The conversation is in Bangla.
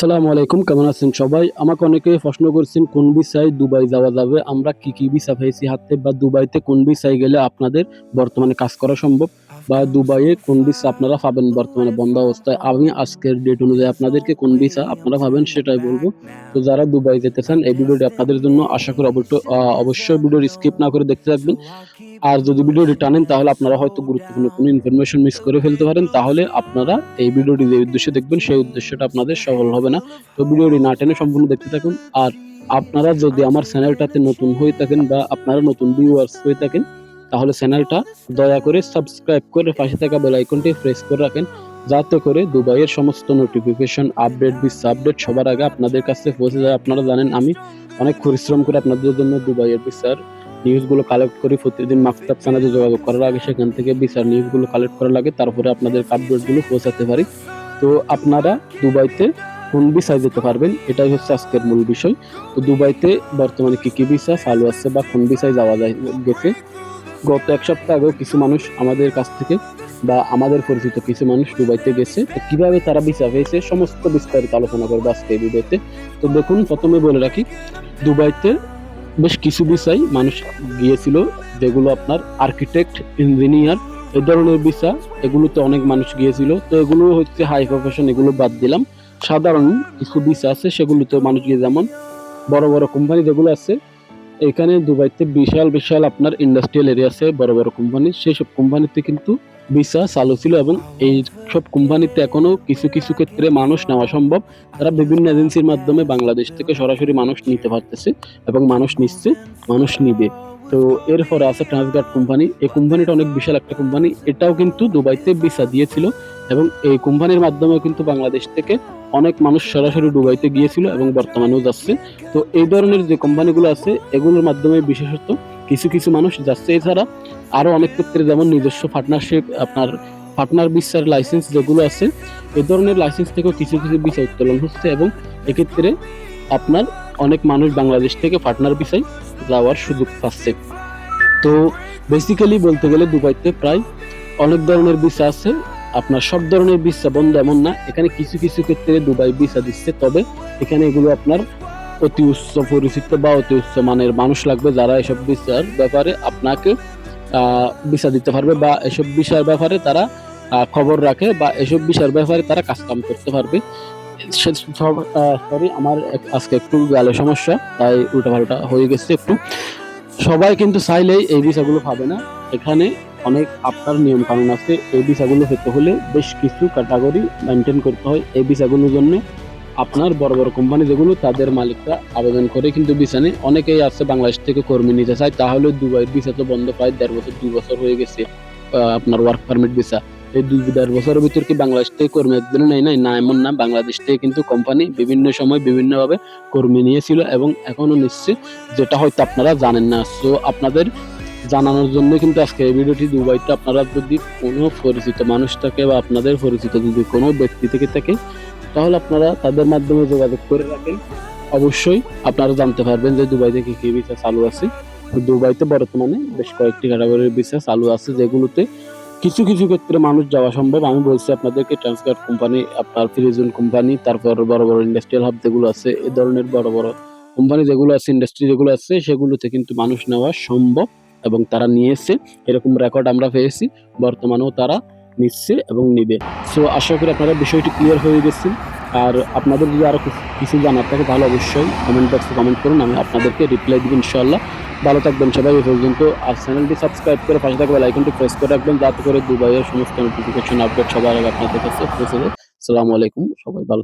আসসালামু আলাইকুম, কেমন আছেন সবাই? আমাকে অনেকে প্রশ্ন করছেন, কোন বিষয়ে দুবাই যাওয়া যাবে? আমরা কি কি ভিসা পেয়েছি হাতে বা দুবাইতে কোন ভিসায় গেলে আপনাদের বর্তমানে কাজ করা সম্ভব? বা দুবাইয়ে কোন ভিসা আপনারা পাবেন বর্তমানে? বন্ধ অবস্থায়। আমি আজকের ডেট অনুযায়ী আপনাদেরকে কোন ভিসা আপনারা পাবেন সেটাই বলব। তো যারা দুবাই যেতে চান, এই ভিডিওটি আপনাদের জন্য আশা করি অবশ্যই ভিডিওর স্কিপ না করে দেখতে থাকবেন। আর যদি ভিডিওটি টানেন, তাহলে আপনারা হয়তো গুরুত্বপূর্ণ কোনো ইনফরমেশন মিস করে ফেলতে পারেন। তাহলে আপনারা এই ভিডিওটি যে উদ্দেশ্যে দেখবেন, সেই উদ্দেশ্যটা আপনাদের সফল হবে না। তো ভিডিওটি না টেনে সম্পূর্ণ দেখতে থাকুন। আর আপনারা যদি আমার চ্যানেলটাতে নতুন হয়ে থাকেন বা আপনারা নতুন ভিউয়ার্স হয়ে থাকেন তাহলে চ্যানেলটা দয়া করে সাবস্ক্রাইব করে পাশে থাকা বেল আইকনটি প্রেস করে রাখেন, যাতে করে দুবাইয়ের সমস্ত নোটিফিকেশন আপডেট বিস আপডেট সবার আগে আপনাদের কাছে পৌঁছে যায়। আপনারা জানেন আমি অনেক পরিশ্রম করে আপনাদের জন্য দুবাইয়ের বিচার নিউজগুলো কালেক্ট করি। প্রতিদিন মাকতাব চ্যানেলে যোগাযোগ করার আগে সেখান থেকে বিচার নিউজগুলো কালেক্ট করা লাগে তারপরে আপনাদের আপডেটগুলো পৌঁছাতে পারি। তো আপনারা দুবাইতে কোন ভিসায় যেতে পারবেন, এটাই হচ্ছে আজকের মূল বিষয়। তো দুবাইতে বর্তমানে কি কি ভিসা চালু আছে বা কোন ভিসায় যাওয়া যায় গেছে? গত এক সপ্তাহ আগেও কিছু মানুষ আমাদের কাছ থেকে বা আমাদের পরিচিত কিছু মানুষ দুবাইতে গেছে। তো কীভাবে তারা ভিসা পেয়েছে সমস্ত বিস্তারিত আলোচনা করব আজকে এই ভিডিওতে। তো দেখুন, প্রথমে বলে রাখি, দুবাইতে বেশ কিছু ভিসাই মানুষ গিয়েছিল, যেগুলো আপনার আর্কিটেক্ট ইঞ্জিনিয়ার এই ধরনের ভিসা এগুলোতে অনেক মানুষ গিয়েছিল। তো এগুলো হচ্ছে হাই প্রফেশন এগুলো বাদ দিলাম। সাধারণ কিছু ভিসা আছে, সেগুলোতে মানুষ গিয়ে যেমন বড় বড় কোম্পানি যেগুলো আছে এখানে দুবাইতে বিশাল বিশাল আপনার ইন্ডাস্ট্রিয়াল এরিয়া আছে, বড় বড় কোম্পানি সেই সব কোম্পানিতে কিন্তু ভিসা চালু ছিল এবং এই সব কোম্পানিতে এখনও কিছু কিছু ক্ষেত্রে মানুষ নেওয়া সম্ভব। তারা বিভিন্ন এজেন্সির মাধ্যমে বাংলাদেশ থেকে সরাসরি মানুষ নিতে পারতেছে এবং মানুষ নিচ্ছে, মানুষ নিবে। তো এরপরে আছে ট্রান্সগার্ড কোম্পানি এই কোম্পানিটা অনেক বিশাল একটা কোম্পানি এটাও কিন্তু দুবাইতে ভিসা দিয়েছিল এবং এই কোম্পানির মাধ্যমে কিন্তু বাংলাদেশ থেকে অনেক মানুষ সরাসরি দুবাইতে গিয়েছিল এবং বর্তমানেও যাচ্ছে। তো এই ধরনের যে কোম্পানিগুলো আছে, এগুলোর মাধ্যমে বিশেষত কিছু কিছু মানুষ যাচ্ছে। এছাড়া আরও অনেক ক্ষেত্রে যেমন নিজস্ব পার্টনারশিপ আপনার পার্টনার বিশ্বার লাইসেন্স যেগুলো আছে এই ধরনের লাইসেন্স থেকেও কিছু কিছু ভিসা উত্তোলন হচ্ছে এবং এক্ষেত্রে আপনার অনেক মানুষ বাংলাদেশ থেকে পার্টনার ভিসায় যাওয়ার সুযোগ পাচ্ছে। তো বেসিক্যালি বলতে গেলে দুবাইতে প্রায় অনেক ধরনের ভিসা আছে। আপনার সব ধরনের ভিসা বন্ধ এমন না, এখানে কিছু কিছু ক্ষেত্রে দুবাই ভিসা দিচ্ছে। তবে এখানে এগুলো আপনার অতি উচ্চ পরিচিত বা অতি উচ্চ মানের মানুষ লাগবে যারা এসব ভিসার ব্যাপারে আপনাকে ভিসা দিতে পারবে বা এসব বিষয়ের ব্যাপারে তারা খবর রাখে বা এসব বিষয়ের ব্যাপারে তারা কাজ কাম করতে পারবে। সরি আমার আজকে একটু গালে সমস্যা, তাই উল্টাপাল্টা হয়ে গেছে একটু। সবাই কিন্তু চাইলেই এই ভিসাগুলো পাবে না। এখানে অনেক আপনার নিয়ম কানুন আছে, এই ভিসাগুলো পেতে হলে বেশ কিছু ক্যাটাগরি মেনটেন করতে হয় এই ভিসাগুলোর জন্য। আপনার বড় বড় কোম্পানি যেগুলো, তাদের মালিকরা আবেদন করে কিন্তু ভিসা নেই অনেকেই আছে বাংলাদেশ থেকে কর্মী নিতে চায়, তাহলে দুবাইয়ের ভিসা তো বন্ধ পায় দেড় বছর, দুই বছর হয়ে গেছে আপনার ওয়ার্ক পারমিট ভিসা। এই দুই দেড় বছরের ভিতর কি বাংলাদেশ থেকে কর্মী একদিনও নেই নাই? না, এমন না। বাংলাদেশ থেকে কিন্তু কোম্পানি বিভিন্ন সময় বিভিন্নভাবে কর্মী নিয়েছিল এবং এখনও নিচ্ছে, যেটা হয়তো আপনারা জানেন না। সো আপনাদের জানানোর জন্য কিন্তু আজকে এই ভিডিওটি দুবাইতে আপনারা যদি কোনো পরিচিত মানুষ থাকে বা আপনাদের পরিচিত যদি কোনো ব্যক্তি থেকে থাকে, তাহলে আপনারা তাদের মাধ্যমে যোগাযোগ করে রাখেন। অবশ্যই আপনারা জানতে পারবেন যে দুবাইতে কি কি ভিসা চালু আছে। দুবাইতে বর্তমানে বেশ কয়েকটি ক্যাটাগরির ভিসা চালু আছে, যেগুলোতে কিছু কিছু ক্ষেত্রে মানুষ যাওয়া সম্ভব। আমি বলছি আপনাদেরকে ট্রান্সগার্ড কোম্পানি আপনার ফ্রিজন কোম্পানি তারপর বড় বড় ইন্ডাস্ট্রিয়াল হাব যেগুলো আছে, এ ধরনের বড় বড় কোম্পানি যেগুলো আছে ইন্ডাস্ট্রি যেগুলো আছে, সেগুলোতে কিন্তু মানুষ নেওয়া সম্ভব এবং তারা নিয়েছে। এরকম রেকর্ড আমরা পেয়েছি, বর্তমানেও তারা নিচ্ছে এবং নিবে। সো আশা করি আপনারা বিষয়টি ক্লিয়ার হয়ে গেছেন আর আপনাদের যদি আরও কিছু- জানার থাকে, তাহলে অবশ্যই কমেন্ট বক্সে কমেন্ট করুন, আমি আপনাদেরকে রিপ্লাই দিব ইনশাল্লাহ ভালো থাকবেন সবাই এই পর্যন্ত আর চ্যানেলটি সাবস্ক্রাইব করে পাশে থাকবে আইকনটি প্রেস করে রাখবেন, যাতে করে দুবাইয়ের সমস্ত নোটিফিকেশন আপডেট সবার আগে আপনাদের কাছে পৌঁছে যায়। আসসালামু আলাইকুম, সবাই ভালো